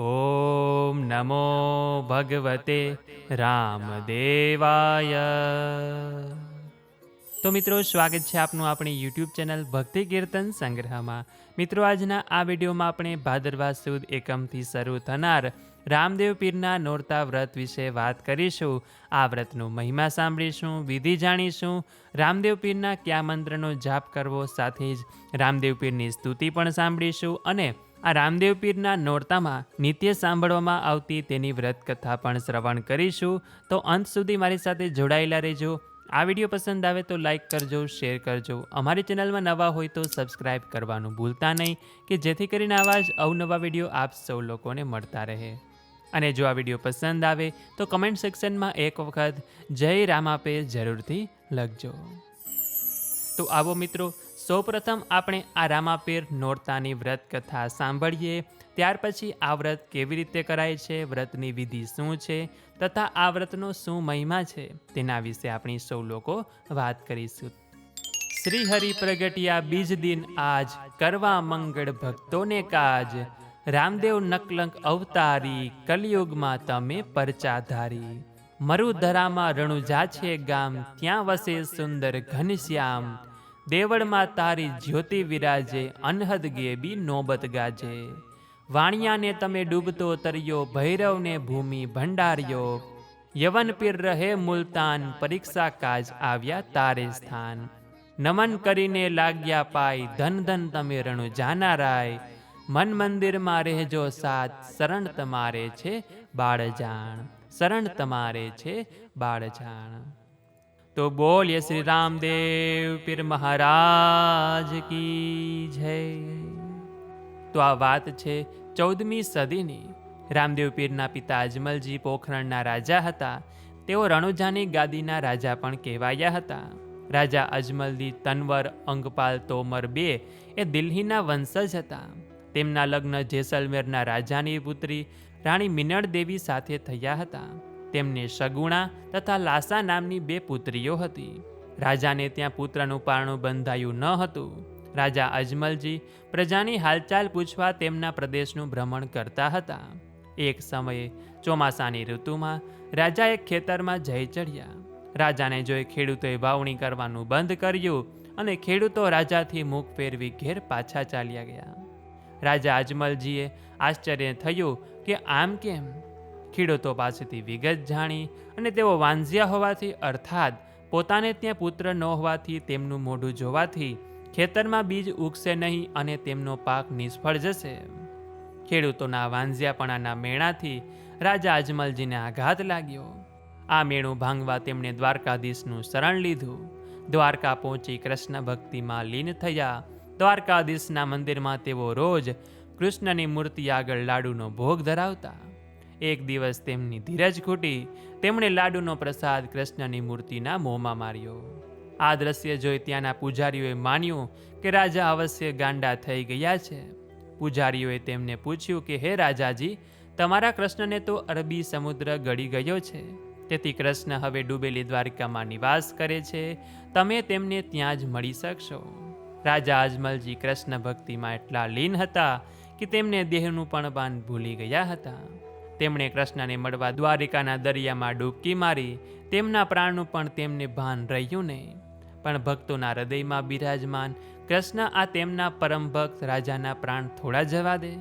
ઓમ નમો ભગવતે રામદેવાય તો મિત્રો સ્વાગત છે આપનું આપણી યુટ્યુબ ચેનલ ભક્તિ કીર્તન સંગ્રહમાં મિત્રો આજના આ વિડીયોમાં આપણે ભાદરવા સુદ એકમથી શરૂ થનાર રામદેવ પીરના નોરતા વ્રત વિશે વાત કરીશું આ વ્રતનું મહિમા સાંભળીશું વિધિ જાણીશું રામદેવ પીરના કયા મંત્રનો જાપ કરવો સાથે જ રામદેવ પીરની સ્તુતિ પણ સાંભળીશું અને આ રામદેવ પીરના નોરતામાં નિત્ય સાંભળવામાં આવતી તેની વ્રત કથા પણ શ્રવણ કરીશું. તો અંત સુધી મારી સાથે જોડાયેલા રહેજો. આ વીડિયો પસંદ આવે તો લાઇક કરજો, શેર કરજો. અમારી ચેનલમાં નવા હોય તો સબસ્ક્રાઈબ કરવાનું ભૂલતા નહીં, કે જેથી કરીને આવા જ અવનવા વીડિયો આપ સૌ લોકોને મળતા રહે. અને જો આ વીડિયો પસંદ આવે તો કમેન્ટ સેક્શનમાં એક વખત જય રામ આપે જરૂરથી લખજો. તો આવો મિત્રો સૌપ્રથમ આપણે આ રામાપીર નોરતાની વ્રત કથા સાંભળીએ. ત્યાર પછી આ વ્રત કેવી રીતે કરાય છે? વ્રતની વિધિ શું છે? તથા આ વ્રતનો શું મહિમા છે? તેના વિશે આપણે સૌ લોકો વાત કરીશું. શ્રી હરિ પ્રગટિયા બીજ દિન આજ, કરવા મંગળ ભક્તોને કાજ. રામદેવ નકલંક અવતારી, કલયુગમાં તમે પરચાધારી. મરુધરામાં રણુજા છે ગામ, ત્યાં વસે સુંદર ઘનશ્યામ. દેવળમાં તારી જ્યોતિ વિરાજે, અનહદ ગેબી નોબત ગાજે. વાણિયાને તમે ડૂબતો તર્યો, ભૈરવને ભૂમિ ભંડાર્યો. યવન પીર રહે મુલતાન, પરીક્ષા કાજ આવ્યા તારે સ્થાન. નમન કરીને લાગ્યા પાય ધન ધન તમે રણુ જાનારાય. મન મંદિરમાં રહેજો સાથ, શરણ તમારે છે બાળજાણ. શરણ તમારે છે બાળજાણ. તો બોલીએ શ્રી રામદેવ પીર મહારાજ કી જય. તો આ વાત છે ચૌદમી સદીની. રામદેવ પીરના પિતા અજમલજી પોખરણના રાજા હતા. તેઓ રણુજાની ગાદીના રાજા પણ કહેવાયા હતા. રાજા અજમલજી તનવર, અંગપાલ, તોમર બે એ દિલ્હીના વંશજ હતા. તેમના લગ્ન જેસલમેરના રાજાની પુત્રી રાણી મિનળ દેવી સાથે થયા હતા. તેમને સગુણા તથા લાસા નામની બે પુત્રીઓ હતી. રાજાને ત્યાં પુત્રનું પારણું બંધાયું ન હતું. રાજા અજમલજી પ્રજાની હાલચાલ પૂછવા તેમના પ્રદેશનું ભ્રમણ કરતા હતા. એક સમયે ચોમાસાની ઋતુમાં રાજા એક ખેતરમાં જઈ ચડ્યા રાજાને જોઈ ખેડૂતોએ વાવણી કરવાનું બંધ કર્યું અને ખેડૂતો રાજાથી મુખ ફેરવી ઘેર પાછા ચાલ્યા ગયા. રાજા અજમલજીએ આશ્ચર્ય થયું કે આમ કેમ? ખેડૂતો પાસેથી વિગત જાણી અને તેઓ વાંઝિયા હોવાથી અર્થાત પોતાને ત્યાં પુત્ર ન હોવાથી તેમનું મોઢું જોવાથી ખેતરમાં બીજ ઉગશે નહીં અને તેમનો પાક નિષ્ફળ જશે. ખેડૂતોના વાંઝિયાપણાના મેણાથી રાજા અજમલજીને આઘાત લાગ્યો. આ મેણું ભાંગવા તેમણે દ્વારકાધીશનું શરણ લીધું. દ્વારકા પહોંચી કૃષ્ણ ભક્તિમાં લીન થયા. દ્વારકાધીશના મંદિરમાં તેઓ રોજ કૃષ્ણની મૂર્તિ આગળ લાડુનો ભોગ ધરાવતા. એક દિવસ તેમની ધીરજ ખૂટી, તેમણે લાડુનો પ્રસાદ કૃષ્ણની મૂર્તિના મોંમાં માર્યો. આ દ્રશ્ય જોઈ ત્યાંના પૂજારીઓએ માન્યું કે રાજા અવશ્ય ગાંડા થઈ ગયા છે. પૂજારીઓએ તેમને પૂછ્યું કે, હે રાજાજી, તમારા કૃષ્ણને તો અરબી સમુદ્ર ગળી ગયો છે. તેથી કૃષ્ણ હવે ડૂબેલી દ્વારિકામાં નિવાસ કરે છે. તમે તેમને ત્યાં જ મળી શકશો. રાજા અજમલજી કૃષ્ણ ભક્તિમાં એટલા લીન હતા કે તેમને દેહનું પણ ભાન ભૂલી ગયા હતા. તેમણે કૃષ્ણને મળવા દ્વારિકાના દરિયામાં ડૂબકી મારી, તેમના પ્રાણનું પણ તેમને ભાન રહ્યું નહીં. પણ ભક્તોના હૃદયમાં બિરાજમાન, કૃષ્ણ આ તેમના પરમ ભક્ત રાજાના પ્રાણ થોડા જવા દે.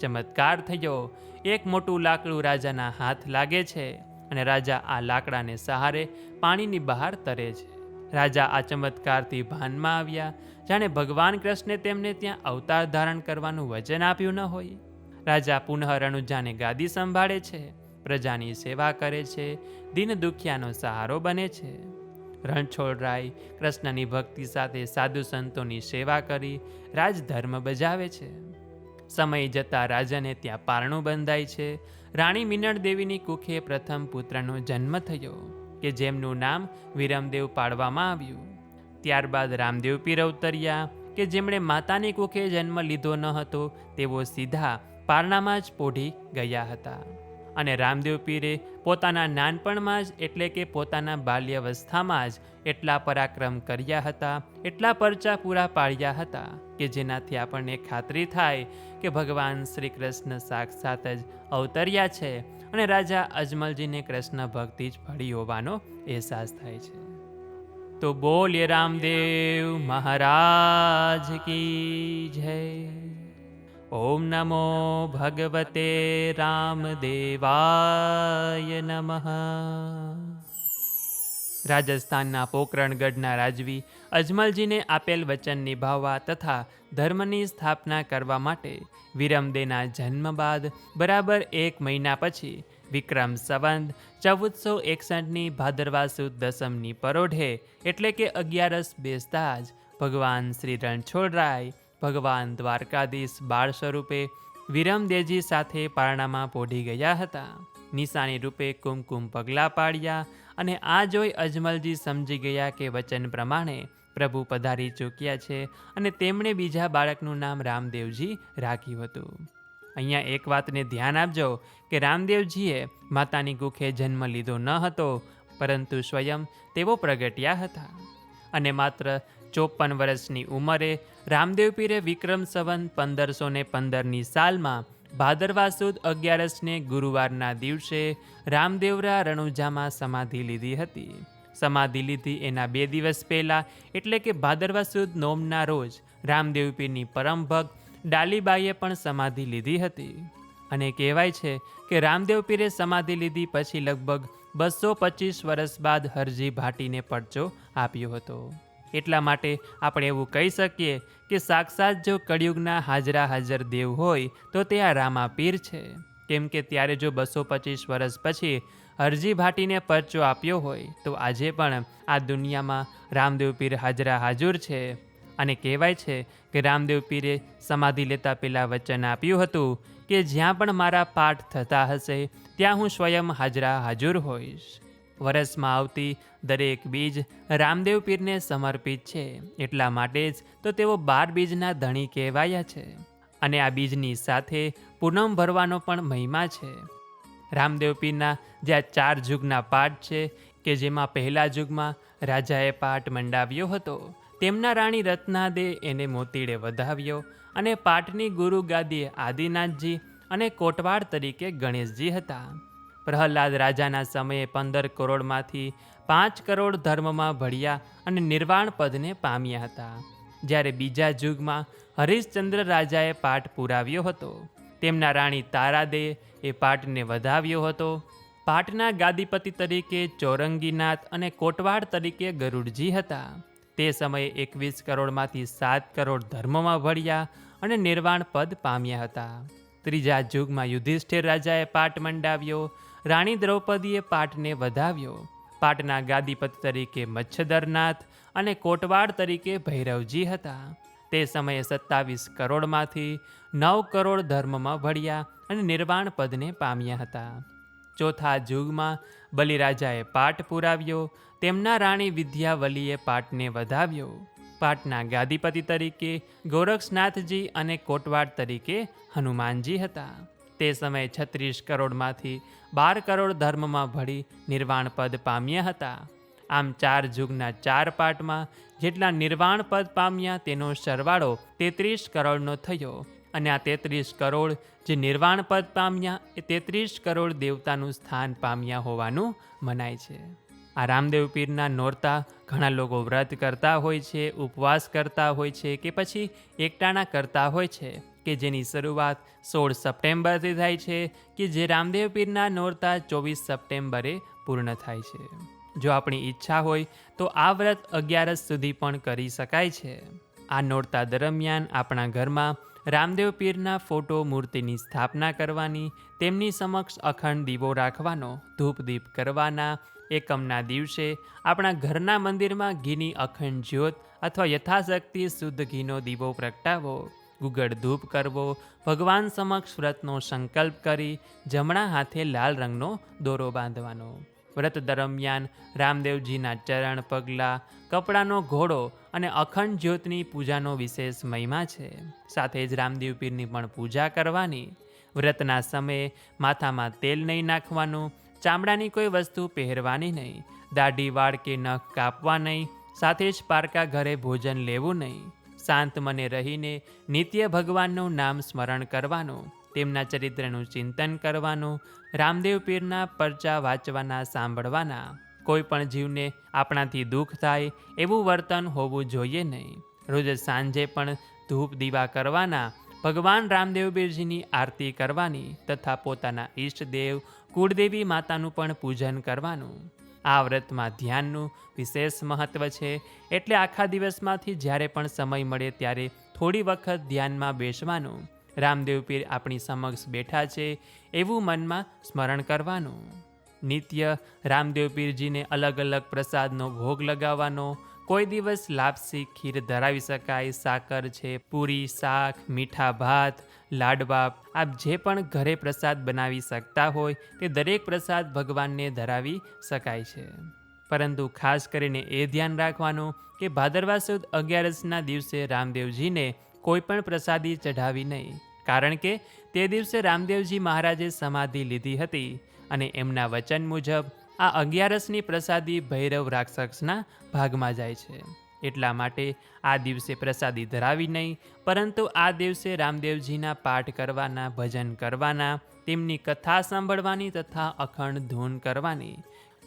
ચમત્કાર થયો, એક મોટું લાકડું રાજાના હાથ લાગે છે અને રાજા આ લાકડાને સહારે પાણીની બહાર તરે છે. રાજા આ ચમત્કારથી ભાનમાં આવ્યા, જાણે ભગવાન કૃષ્ણે તેમને ત્યાં અવતાર ધારણ કરવાનું વચન આપ્યું ન હોય. રાજા પુનઃ રણુજાને ગાદી સંભાળે છે, પ્રજાની સેવા કરે છે, દિન દુખિયાનો સહારો બને છે. રણછોડરાય કૃષ્ણની ભક્તિ સાથે સાધુ સંતોની સેવા કરી રાજધર્મ બજાવે છે. સમય જતાં રાજાને ત્યાં પારણું બંધાય છે. રાણી મિનળ દેવીની કુખે પ્રથમ પુત્રનો જન્મ થયો, કે જેમનું નામ વિરમદેવ પાડવામાં આવ્યું. ત્યારબાદ રામદેવ પીર અવતર્યા કે જેમણે માતાની કુખે જન્મ લીધો ન હતો, તેઓ સીધા પારણામાં જ પોઢી ગયા હતા. અને રામદેવ પીરે પોતાના નાનપણમાં જ એટલે કે પોતાના બાલ્યાવસ્થામાં જ એટલા પરાક્રમ કર્યા હતા, એટલા પરચા પૂરા પાડ્યા હતા કે જેનાથી આપણને ખાતરી થાય કે ભગવાન શ્રી કૃષ્ણ સાક્ષાત જ અવતર્યા છે અને રાજા અજમલજીને કૃષ્ણ ભક્તિ જ ભળી હોવાનો અહેસાસ થાય છે. તો બોલ્ય રામદેવ મહારાજ કી જય. ઓમ નમો ભગવતે રામદેવાય નમઃ. રાજસ્થાનના પોકરણગઢના રાજવી અજમલજીને આપેલ વચન નિભાવવા તથા ધર્મની સ્થાપના કરવા માટે વિરમદેના જન્મ બાદ બરાબર એક મહિના પછી વિક્રમ સંવંત ચૌદસો એકસઠની ભાદરવા સુદ દસમની પરોઢે એટલે કે અગિયારસ બેસતા જ ભગવાન શ્રી રણછોડરાય, ભગવાન દ્વારકાધીશ બાળ સ્વરૂપે વિરમદેજી સાથે પારણામાં પોઢી ગયા હતા. નિશાની રૂપે કુમકુમ પગલાં પાડ્યા અને આ જોઈ અજમલજી સમજી ગયા કે વચન પ્રમાણે પ્રભુ પધારી ચૂક્યા છે અને તેમણે બીજા બાળકનું નામ રામદેવજી રાખ્યું હતું. અહીંયા એક વાતને ધ્યાન આપજો કે રામદેવજીએ માતાની ગુખે જન્મ લીધો ન હતો, પરંતુ સ્વયં તેઓ પ્રગટ્યા હતા. અને માત્ર ચોપન વર્ષની ઉંમરે રામદેવ પીરે વિક્રમ સંવન પંદરસો ને પંદરની સાલમાં ભાદરવા સુદ અગિયારસને ગુરુવારના દિવસે રામદેવરા રણુજામાં સમાધિ લીધી હતી. સમાધિ લીધી એના બે દિવસ પહેલાં એટલે કે ભાદરવા સુદ નોમના રોજ રામદેવ પીરની પરમ ભક્ત ડાલીબાઈએ પણ સમાધિ લીધી હતી અને કહેવાય છે કે રામદેવ પીરે સમાધિ લીધી પછી લગભગ બસો પચીસ વર્ષ બાદ હરજી ભાટીને પડચો આપ્યો હતો. એટલા માટે આપણે એવું કહી શકીએ કે સાક્ષાત જો કળિયુગના હાજરા હાજર દેવ હોય તો તે આ રામા પીર છે. કેમ કે ત્યારે જો બસો પચીસ વર્ષ પછી હરજી ભાટીને પરચો આપ્યો હોય તો આજે પણ આ દુનિયામાં રામદેવ પીર હાજરા હાજર છે. અને કહેવાય છે કે રામદેવ પીરે સમાધિ લેતા પહેલાં વચન આપ્યું હતું કે જ્યાં પણ મારા પાઠ થતા હશે, ત્યાં હું સ્વયં હાજરા હાજર હોઈશ. વરસમાં આવતી દરેક બીજ રામદેવ પીરને સમર્પિત છે. એટલા માટે જ તો તેઓ બાર બીજના ધણી કહેવાયા છે. અને આ બીજની સાથે પૂનમ ભરવાનો પણ મહિમા છે. રામદેવ પીરના જે આ ચાર યુગના પાઠ છે, કે જેમાં પહેલા યુગમાં રાજાએ પાઠ મંડાવ્યો હતો તેમના રાણી રત્નાદે એને મોતીડે વધાવ્યો અને પાઠની ગુરુ ગાદીએ આદિનાથજી અને કોટવાડ તરીકે ગણેશજી હતા. પ્રહલાદ રાજાના સમયે પંદર કરોડમાંથી પાંચ કરોડ ધર્મમાં ભળ્યા અને નિર્વાણ પદને પામ્યા હતા. જ્યારે બીજા યુગમાં હરિશ્ચંદ્ર રાજાએ પાઠ પુરાવ્યો હતો. તેમના રાણી તારાદે એ પાઠને વધાવ્યો હતો. પાટના ગાદીપતિ તરીકે ચોરંગીનાથ અને કોટવાડ તરીકે ગરુડજી હતા. તે સમયે એકવીસ કરોડમાંથી સાત કરોડ ધર્મમાં ભળ્યા અને નિર્વાણ પદ પામ્યા હતા. ત્રીજા યુગમાં યુધિષ્ઠિર રાજાએ પાટ મંડાવ્યો, રાણી દ્રૌપદીએ પાટને વધાવ્યો. પાટના ગાદીપત તરીકે મચ્છદરનાથ અને કોટવાડ તરીકે ભૈરવજી હતા. તે સમયે સત્તાવીસ કરોડમાંથી નવ કરોડ ધર્મમાં ભળ્યા અને નિર્વાણ પદને પામ્યા હતા. ચોથા જુગમાં બલિરાજાએ પાટ પુરાવ્યો, તેમના રાણી વિદ્યાવલીએ પાટને વધાવ્યો. પાટના ગાદીપતિ તરીકે ગોરક્ષનાથજી અને કોટવાડ તરીકે હનુમાનજી હતા. તે સમયે છત્રીસ કરોડમાંથી બાર કરોડ ધર્મમાં ભળી નિર્વાણ પદ પામ્યા હતા. આમ ચાર જુગના ચાર પાટમાં જેટલા નિર્વાણ પદ પામ્યા તેનો સરવાળો તેત્રીસ કરોડનો થયો. અને આ તેત્રીસ કરોડ જે નિર્વાણ પદ પામ્યા, એ તેત્રીસ કરોડ દેવતાનું સ્થાન પામ્યા હોવાનું મનાય છે. આ રામદેવ પીરના નોરતા ઘણા લોકો વ્રત કરતા હોય છે, ઉપવાસ કરતા હોય છે કે પછી એકટાણા કરતા હોય છે કે જેની શરૂઆત સોળ સપ્ટેમ્બરથી થાય છે કે જે રામદેવ પીરના નોરતા ચોવીસ સપ્ટેમ્બરે પૂર્ણ થાય છે. જો આપણી ઈચ્છા હોય તો આ વ્રત અગિયારસ સુધી પણ કરી શકાય છે. આ નોરતા દરમિયાન આપણા ઘરમાં રામદેવ પીરના ફોટો મૂર્તિની સ્થાપના કરવાની, તેમની સમક્ષ અખંડ દીવો રાખવાનો, ધૂપદીપ કરવાના, એકમના દિવસે આપણા ઘરના મંદિરમાં ઘીની અખંડ જ્યોત અથવા યથાશક્તિ શુદ્ધ ઘીનો દીવો પ્રગટાવો, ગુગળ ધૂપ કરવો, ભગવાન સમક્ષ વ્રતનો સંકલ્પ કરી જમણા હાથે લાલ રંગનો દોરો બાંધવાનો. વ્રત દરમિયાન રામદેવજીના ચરણ પગલાં, કપડાનો ઘોડો અને અખંડ જ્યોતની પૂજાનો વિશેષ મહિમા છે. સાથે જ રામદેવ પીરની પણ પૂજા કરવાની. વ્રતના સમયે માથામાં તેલ નહીં નાખવાનું, ચામડાની કોઈ વસ્તુ પહેરવાની નહીં, દાઢી વાળ કે નખ કાપવા નહીં, સાથે જ પારકા ઘરે ભોજન લેવું નહીં. શાંત મને રહીને નિત્ય ભગવાનનું નામ સ્મરણ કરવાનું. તેમના ચરિત્રનું ચિંતન કરવાનું, રામદેવ પીરના પરચા વાંચવાના, સાંભળવાના. કોઈ પણ જીવને આપણાથી દુઃખ થાય એવું વર્તન હોવું જોઈએ નહીં. રોજ સાંજે પણ ધૂપ દીવા કરવાના, ભગવાન રામદેવ બીરજીની આરતી કરવાની તથા પોતાના ઈષ્ટદેવ કુળદેવી માતાનું પણ પૂજન કરવાનું. આ વ્રતમાં ધ્યાનનું વિશેષ મહત્ત્વ છે. એટલે આખા દિવસમાંથી જ્યારે પણ સમય મળે ત્યારે થોડી વખત ધ્યાનમાં બેસવાનું. રામદેવ પીર આપણી સમક્ષ બેઠા છે એવું મનમાં સ્મરણ કરવાનું. નિત્ય રામદેવ પીરજીને અલગ અલગ પ્રસાદનો ભોગ લગાવવાનો. કોઈ દિવસ લાપસી ખીર ધરાવી શકાય, સાકર છે, પૂરી, શાક, મીઠા ભાત, લાડવા. આપ જે પણ ઘરે પ્રસાદ બનાવી શકતા હોય તે દરેક પ્રસાદ ભગવાનને ધરાવી શકાય છે. પરંતુ ખાસ કરીને એ ધ્યાન રાખવાનું કે ભાદરવા સુદ અગિયારસના દિવસે રામદેવજીને કોઈ પણ પ્રસાદી ચઢાવી નહીં. કારણ કે તે દિવસે રામદેવજી મહારાજે સમાધિ લીધી હતી અને એમના વચન મુજબ આ અગિયારસની પ્રસાદી ભૈરવ રાક્ષસના ભાગમાં જાય છે. એટલા માટે આ દિવસે પ્રસાદી ધરાવી નહીં, પરંતુ આ દિવસે રામદેવજીના પાઠ કરવાના, ભજન કરવાના, તેમની કથા સાંભળવાની તથા અખંડ ધૂન કરવાની.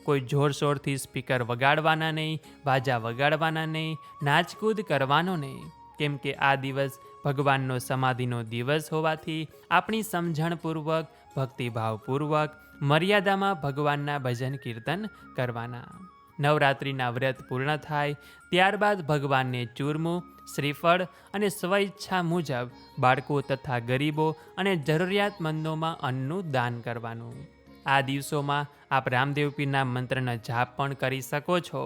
કોઈ જોરશોરથી સ્પીકર વગાડવાના નહીં બાજા વગાડવાના નહીં, નાચકૂદ કરવાનો નહીં. કેમ કે આ દિવસ ભગવાનનો સમાધિનો દિવસ હોવાથી આપણી સમજણપૂર્વક, ભક્તિભાવપૂર્વક, મર્યાદામાં ભગવાનના ભજન કીર્તન કરવાના. નવરાત્રિના વ્રત પૂર્ણ થાય, ત્યારબાદ ભગવાનને ચૂરમું, શ્રીફળ અને સ્વઈચ્છા મુજબ બાળકો તથા ગરીબો અને જરૂરિયાતમંદોમાં અન્નનું દાન કરવાનું. આ દિવસોમાં આપ રામદેવ પીરના મંત્રના જાપ પણ કરી શકો છો.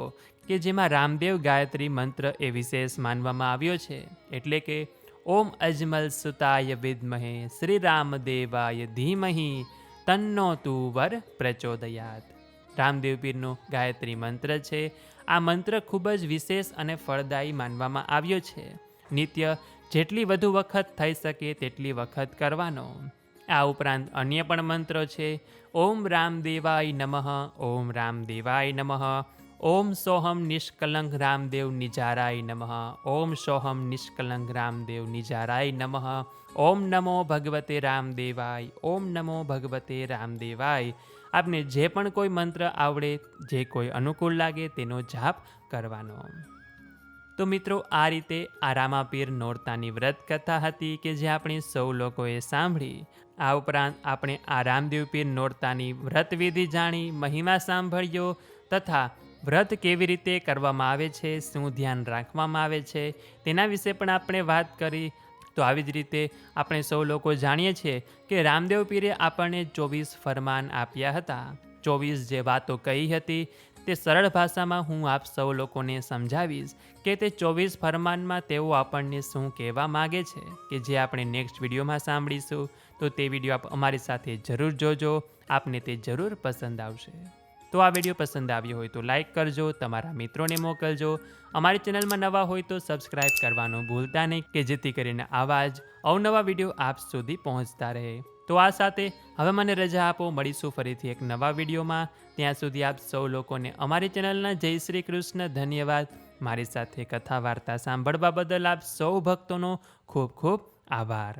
કે જેમાં રામદેવ ગાયત્રી મંત્ર એ વિશેષ માનવામાં આવ્યો છે. એટલે કે, ઓમ અજમલ સુતાય વિદ્મહે, શ્રી રામદેવાય ધીમહી, તન્નો તુ વર પ્રચોદયાત. રામદેવ પીરનો ગાયત્રી મંત્ર છે. આ મંત્ર ખૂબ જ વિશેષ અને ફળદાયી માનવામાં આવ્યો છે. નિત્ય જેટલી વધુ વખત થઈ શકે તેટલી વખત કરવાનો. આ ઉપરાંત અન્ય પણ મંત્રો છે. ઓમ રામદેવાય નમઃ, ઓમ રામદેવાય નમઃ. ઓમ સોહમ નિષ્કલંક રામદેવ નિજારાય નમઃ. ઓમ સોહમ નિષ્કલંક રામદેવ નિજારાય નમઃ. ઓમ નમો ભગવતે રામદેવાય. ઓમ નમો ભગવતે રામદેવાય. આપને જે પણ કોઈ મંત્ર આવડે, જે કોઈ અનુકૂળ લાગે તેનો જાપ કરવાનો. તો મિત્રો, આ રીતે આ રામાપીર નોરતાની વ્રત કથા હતી કે જે આપણે સૌ લોકોએ સાંભળી. આ ઉપરાંત આપણે આ રામદેવ પીર નોરતાની વ્રતવિધિ જાણી, મહિમા સાંભળ્યો તથા વ્રત કેવી રીતે કરવામાં આવે છે, શું ધ્યાન રાખવામાં આવે છે, તેના વિશે પણ આપણે વાત કરી. તો આવી જ રીતે આપણે સૌ લોકો જાણીએ છીએ કે રામદેવ પીરે આપણને ચોવીસ ફરમાન આપ્યા હતા. ચોવીસ જે વાતો કહી હતી, તે સરળ ભાષામાં હું આપ સૌ લોકોને સમજાવીશ કે તે ચોવીસ ફરમાનમાં તેઓ આપણને શું કહેવા માગે છે, કે જે આપણે નેક્સ્ટ વિડીયોમાં સાંભળીશું. તો તે વીડિયો આપ અમારી સાથે જરૂર જોજો, આપને તે જરૂર પસંદ આવશે. તો આ વીડિયો પસંદ આવ્યો હોય તો લાઈક કરજો, તમારા મિત્રોને મોકલજો. અમારી ચેનલમાં નવા હોય તો સબસ્ક્રાઇબ કરવાનું ભૂલતા નહીં, કે જેથી કરીને આવા જ અવનવા વીડિયો આપ સુધી પહોંચતા રહે. તો આ સાથે હવે મને રજા આપો, મળીશું ફરીથી એક નવા વિડીયોમાં. ત્યાં સુધી આપ સૌ લોકોને અમારી ચેનલના જય શ્રી કૃષ્ણ ધન્યવાદ. મારી સાથે કથા વાર્તા સાંભળવા બદલ આપ સૌ ભક્તોનો ખૂબ ખૂબ આભાર.